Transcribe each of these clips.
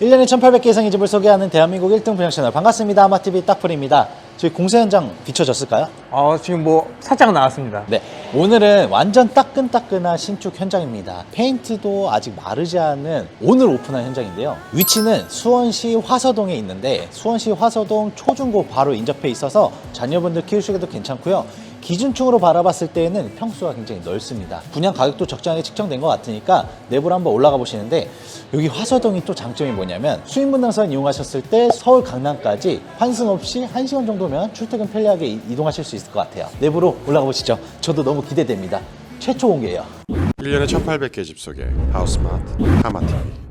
1년에 1800개 이상의 집을 소개하는 대한민국 1등 분양 채널 반갑습니다. 아마TV 딱풀입니다. 저희 공사 현장 비춰졌을까요? 어, 지금 뭐 살짝 나왔습니다. 네. 오늘은 완전 따끈따끈한 신축 현장입니다. 페인트도 아직 마르지 않은 오늘 오픈한 현장인데요. 위치는 수원시 화서동에 있는데 수원시 화서동 초중고 바로 인접해 있어서 자녀분들 키우시기도 괜찮고요. 기준층으로 바라봤을 때에는 평수가 굉장히 넓습니다. 분양 가격도 적정하게 측정된 것 같으니까 내부로 한번 올라가 보시는데 여기 화서동이 또 장점이 뭐냐면 수인분당선 이용하셨을 때 서울 강남까지 환승 없이 1시간 정도면 출퇴근 편리하게 이- 이동하실 수 있을 것 같아요. 내부로 올라가 보시죠. 저도 너무 기대됩니다. 최초 공개예요. 1년에 1800개 집 소개 하우스마트 하마TV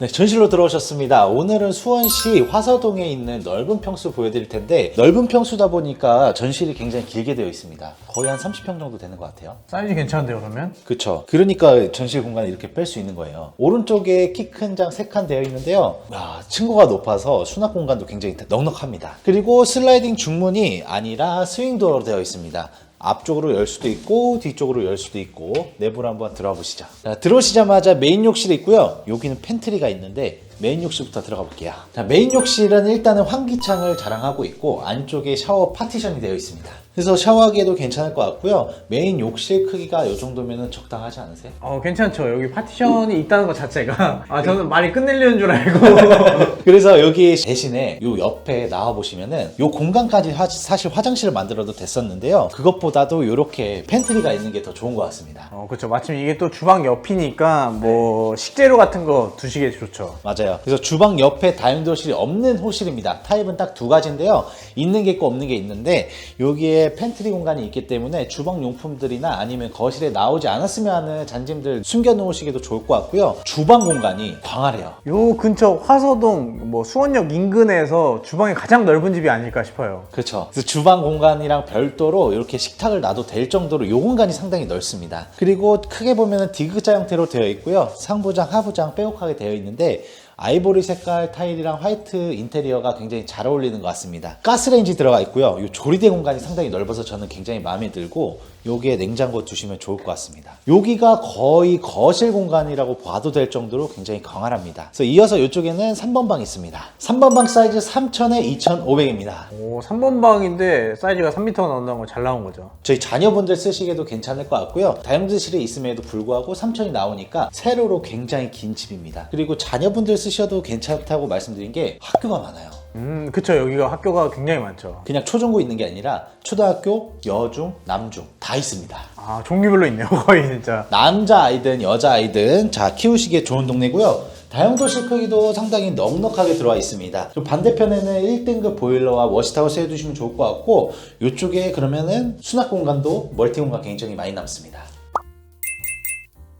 네, 전실로 들어오셨습니다. 오늘은 수원시 화서동에 있는 넓은 평수 보여드릴 텐데 넓은 평수다 보니까 전실이 굉장히 길게 되어 있습니다. 거의 한 30평 정도 되는 것 같아요. 사이즈 괜찮은데요, 그러면? 그쵸. 그러니까 전실 공간을 이렇게 뺄 수 있는 거예요. 오른쪽에 키 큰 장 3칸 되어 있는데요. 와, 층고가 높아서 수납 공간도 굉장히 넉넉합니다. 그리고 슬라이딩 중문이 아니라 스윙도어로 되어 있습니다. 앞쪽으로 열 수도 있고 뒤쪽으로 열 수도 있고 내부로 한번 들어가 보시죠. 자, 들어오시자마자 메인 욕실이 있고요. 여기는 팬트리가 있는데 메인 욕실부터 들어가 볼게요. 자, 메인 욕실은 일단은 환기창을 자랑하고 있고 안쪽에 샤워 파티션이 되어 있습니다. 그래서 샤워하기에도 괜찮을 것 같고요. 메인 욕실 크기가 이 정도면 적당하지 않으세요? 어, 괜찮죠. 여기 파티션이 있다는 것 자체가. 아, 저는 말이 끝내려는 줄 알고. 그래서 여기 대신에 요 옆에 나와 보시면은 요 공간까지 화- 사실 화장실을 만들어도 됐었는데요. 그것보다도 이렇게 팬트리가 있는 게 더 좋은 것 같습니다. 어, 그쵸. 마침 이게 또 주방 옆이니까 뭐 식재료 같은 거 두시기에 좋죠. 맞아요. 그래서 주방 옆에 다용도실이 없는 호실입니다. 타입은 딱 두 가지인데요. 있는 게 있고 없는 게 있는데 여기에 팬트리 공간이 있기 때문에 주방 용품들이나 아니면 거실에 나오지 않았으면 하는 잔짐들 숨겨 놓으시기도 좋을 것 같고요. 주방 공간이 광활해요. 요 근처 화서동 뭐 수원역 인근에서 주방이 가장 넓은 집이 아닐까 싶어요. 그렇죠. 그래서 주방 공간이랑 별도로 이렇게 식탁을 놔도 될 정도로 이 공간이 상당히 넓습니다. 그리고 크게 보면은 디귿자 형태로 되어 있고요. 상부장, 하부장 빼곡하게 되어 있는데 아이보리 색깔 타일이랑 화이트 인테리어가 굉장히 잘 어울리는 것 같습니다. 가스레인지 들어가 있고요. 이 조리대 공간이 상당히 넓어서 저는 굉장히 마음에 들고 여기에 냉장고 두시면 좋을 것 같습니다. 여기가 거의 거실 공간이라고 봐도 될 정도로 굉장히 광활합니다. 그래서 이어서 이쪽에는 3번 방 있습니다. 3번 방 사이즈 3,000에 2,500입니다. 오, 3번 방인데 사이즈가 3m 나온다는 건 잘 나온 거죠. 저희 자녀분들 쓰시기에도 괜찮을 것 같고요. 다용도실이 있음에도 불구하고 3천이 나오니까 세로로 굉장히 긴 집입니다. 그리고 자녀분들 쓰셔도 괜찮다고 말씀드린 게 학교가 많아요. 음, 그쵸. 여기가 학교가 굉장히 많죠. 그냥 초중고 있는 게 아니라 초등학교, 여중, 남중 다 있습니다. 아, 종류별로 있네요. 거의 진짜. 남자 아이든 여자 아이든 자 키우시기에 좋은 동네고요. 다용도실 크기도 상당히 넉넉하게 들어와 있습니다. 좀 반대편에는 1등급 보일러와 워시타워 세워두시면 좋을 것 같고 이쪽에 그러면은 수납 공간도 멀티 공간 굉장히 많이 남습니다.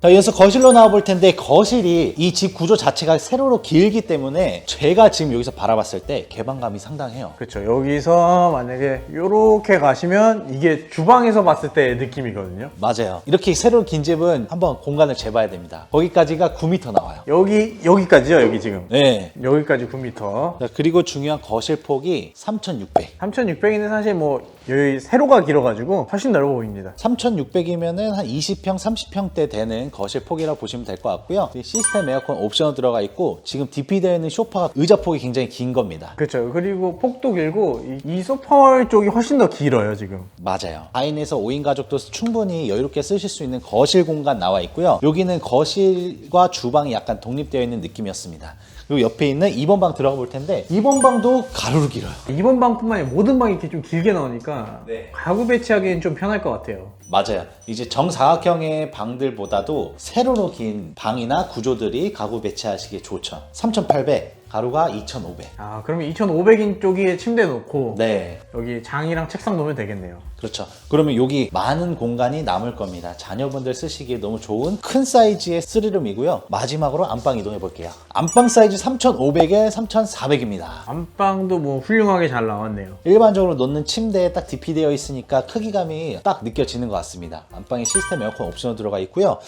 자, 이어서 거실로 나와 볼 텐데 거실이 이 집 구조 자체가 세로로 길기 때문에 제가 지금 여기서 바라봤을 때 개방감이 상당해요. 그렇죠. 여기서 만약에 이렇게 가시면 이게 주방에서 봤을 때 느낌이거든요. 맞아요. 이렇게 세로 긴 집은 한번 공간을 재봐야 됩니다. 거기까지가 9m 나와요. 여기 여기까지요. 여기 지금 네. 여기까지 9m. 자, 그리고 중요한 거실 폭이 3,600. 3,600인데 사실 뭐 여기 세로가 길어가지고 훨씬 넓어 보입니다. 3,600이면은 한 20평, 30평대 되는 거실 폭이라고 보시면 될 것 같고요. 이 시스템 에어컨 옵션으로 들어가 있고 지금 DP되어 있는 소파가 의자 폭이 굉장히 긴 겁니다. 그렇죠. 그리고 폭도 길고 이, 이 소파 쪽이 훨씬 더 길어요 지금. 맞아요. 4인에서 5인 가족도 충분히 여유롭게 쓰실 수 있는 거실 공간 나와 있고요. 여기는 거실과 주방이 약간 독립되어 있는 느낌이었습니다. 그리고 옆에 있는 2번 방 들어가 볼 텐데 2번 방도 가로로 길어요. 이번 방뿐만 아니라 모든 방이 이렇게 좀 길게 나오니까 네. 가구 배치하기엔 좀 편할 것 같아요. 맞아요. 이제 정사각형의 방들보다도 세로로 긴 방이나 구조들이 가구 배치하시기에 좋죠. 3,800, 가로가 2,500. 아 그러면 2,500인 쪽에 침대 놓고 네, 여기 장이랑 책상 놓으면 되겠네요. 그렇죠. 그러면 여기 많은 공간이 남을 겁니다. 자녀분들 쓰시기에 너무 좋은 큰 사이즈의 쓰리룸이고요. 마지막으로 안방 이동해 볼게요. 안방 사이즈 3,500에 3,400입니다. 안방도 뭐 훌륭하게 잘 나왔네요. 일반적으로 놓는 침대에 딱 DP 되어 있으니까 크기감이 딱 느껴지는 것 같습니다. 안방에 시스템 에어컨 옵션으로 들어가 있고요.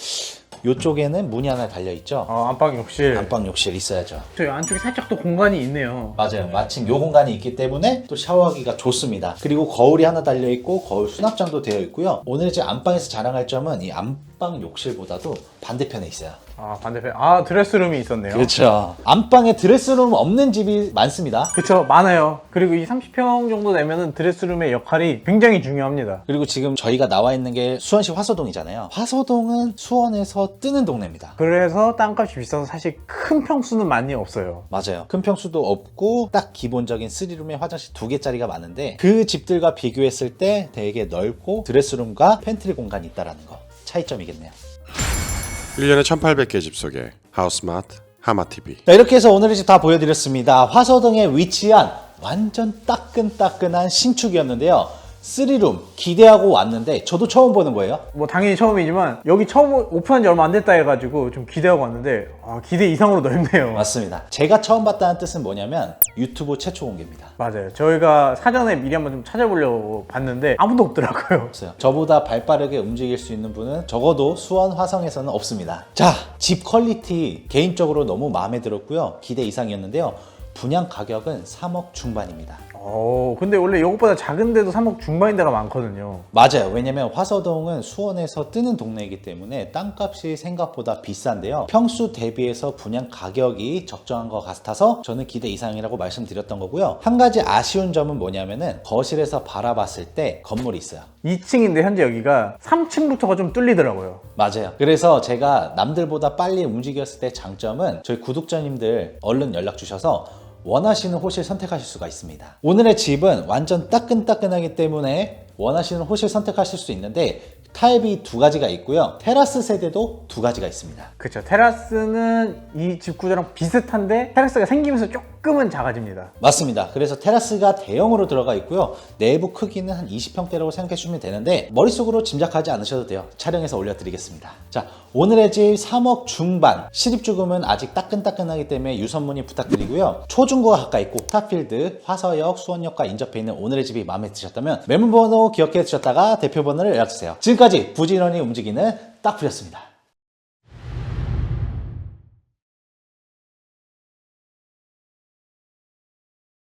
이쪽에는 문이 하나 달려 있죠. 어, 안방 욕실. 안방 욕실 있어야죠. 저희 안쪽에 살짝 또 공간이 있네요. 맞아요. 마침 요 공간이 있기 때문에 또 샤워하기가 좋습니다. 그리고 거울이 하나 달려 있고 거울 수납장도 되어 있고요. 오늘 제 안방에서 자랑할 점은 이 안, 안방 욕실보다도 반대편에 있어요. 아 반대편 아 드레스룸이 있었네요. 그렇죠. 안방에 드레스룸 없는 집이 많습니다. 그쵸 많아요. 그리고 이 30평 정도 되면은 드레스룸의 역할이 굉장히 중요합니다. 그리고 지금 저희가 나와 있는 게 수원시 화서동이잖아요. 화서동은 수원에서 뜨는 동네입니다. 그래서 땅값이 비싸서 사실 큰 평수는 많이 없어요. 맞아요. 큰 평수도 없고 딱 기본적인 3룸에 화장실 두 개짜리가 많은데 그 집들과 비교했을 때 되게 넓고 드레스룸과 팬트리 공간이 있다라는 거 차이점이겠네요. 1년에 1800개 집 속에 하우스마트 하마TV 자, 이렇게 해서 오늘의 집 다 보여드렸습니다. 화서동에 위치한 완전 따끈따끈한 신축이었는데요. 3룸 기대하고 왔는데 저도 처음 보는 거예요. 뭐 당연히 처음이지만 여기 처음 오픈한 지 얼마 안 됐다 해가지고 좀 기대하고 왔는데 아, 기대 이상으로 넓네요. 맞습니다. 제가 처음 봤다는 뜻은 뭐냐면 유튜브 최초 공개입니다. 맞아요. 저희가 사전에 미리 한번 좀 찾아보려고 봤는데 아무도 없더라고요. 없어요. 저보다 발빠르게 움직일 수 있는 분은 적어도 수원 화성에서는 없습니다. 자, 집 퀄리티 개인적으로 너무 마음에 들었고요. 기대 이상이었는데요. 분양 가격은 3억 중반입니다. 어, 근데 원래 이것보다 작은데도 3억 중반인 데가 많거든요. 맞아요. 왜냐면 화서동은 수원에서 뜨는 동네이기 때문에 땅값이 생각보다 비싼데요. 평수 대비해서 분양 가격이 적정한 것 같아서 저는 기대 이상이라고 말씀드렸던 거고요. 한 가지 아쉬운 점은 뭐냐면은 거실에서 바라봤을 때 건물이 있어요. 2층인데 현재 여기가 3층부터가 좀 뚫리더라고요. 맞아요. 그래서 제가 남들보다 빨리 움직였을 때 장점은 저희 구독자님들 얼른 연락 주셔서 원하시는 호실 선택하실 수가 있습니다. 오늘의 집은 완전 따끈따끈하기 때문에 원하시는 호실 선택하실 수 있는데 타입이 두 가지가 있고요. 테라스 세대도 두 가지가 있습니다. 그쵸. 테라스는 이 집 구조랑 비슷한데 테라스가 생기면서 조금 은 작아집니다. 맞습니다. 그래서 테라스가 대형으로 들어가 있고요. 내부 크기는 한 20평대라고 생각해 주시면 되는데 머릿속으로 짐작하지 않으셔도 돼요. 촬영해서 올려드리겠습니다. 자, 오늘의 집 3억 중반. 시립주금은 아직 따끈따끈하기 때문에 유선문의 부탁드리고요. 초중고가 가까이 있고 스타필드, 화서역, 수원역과 인접해 있는 오늘의 집이 마음에 드셨다면 매물번호 기억해 주셨다가 대표번호를 연락주세요. 지금까지 부지런히 움직이는 딱풀이었습니다.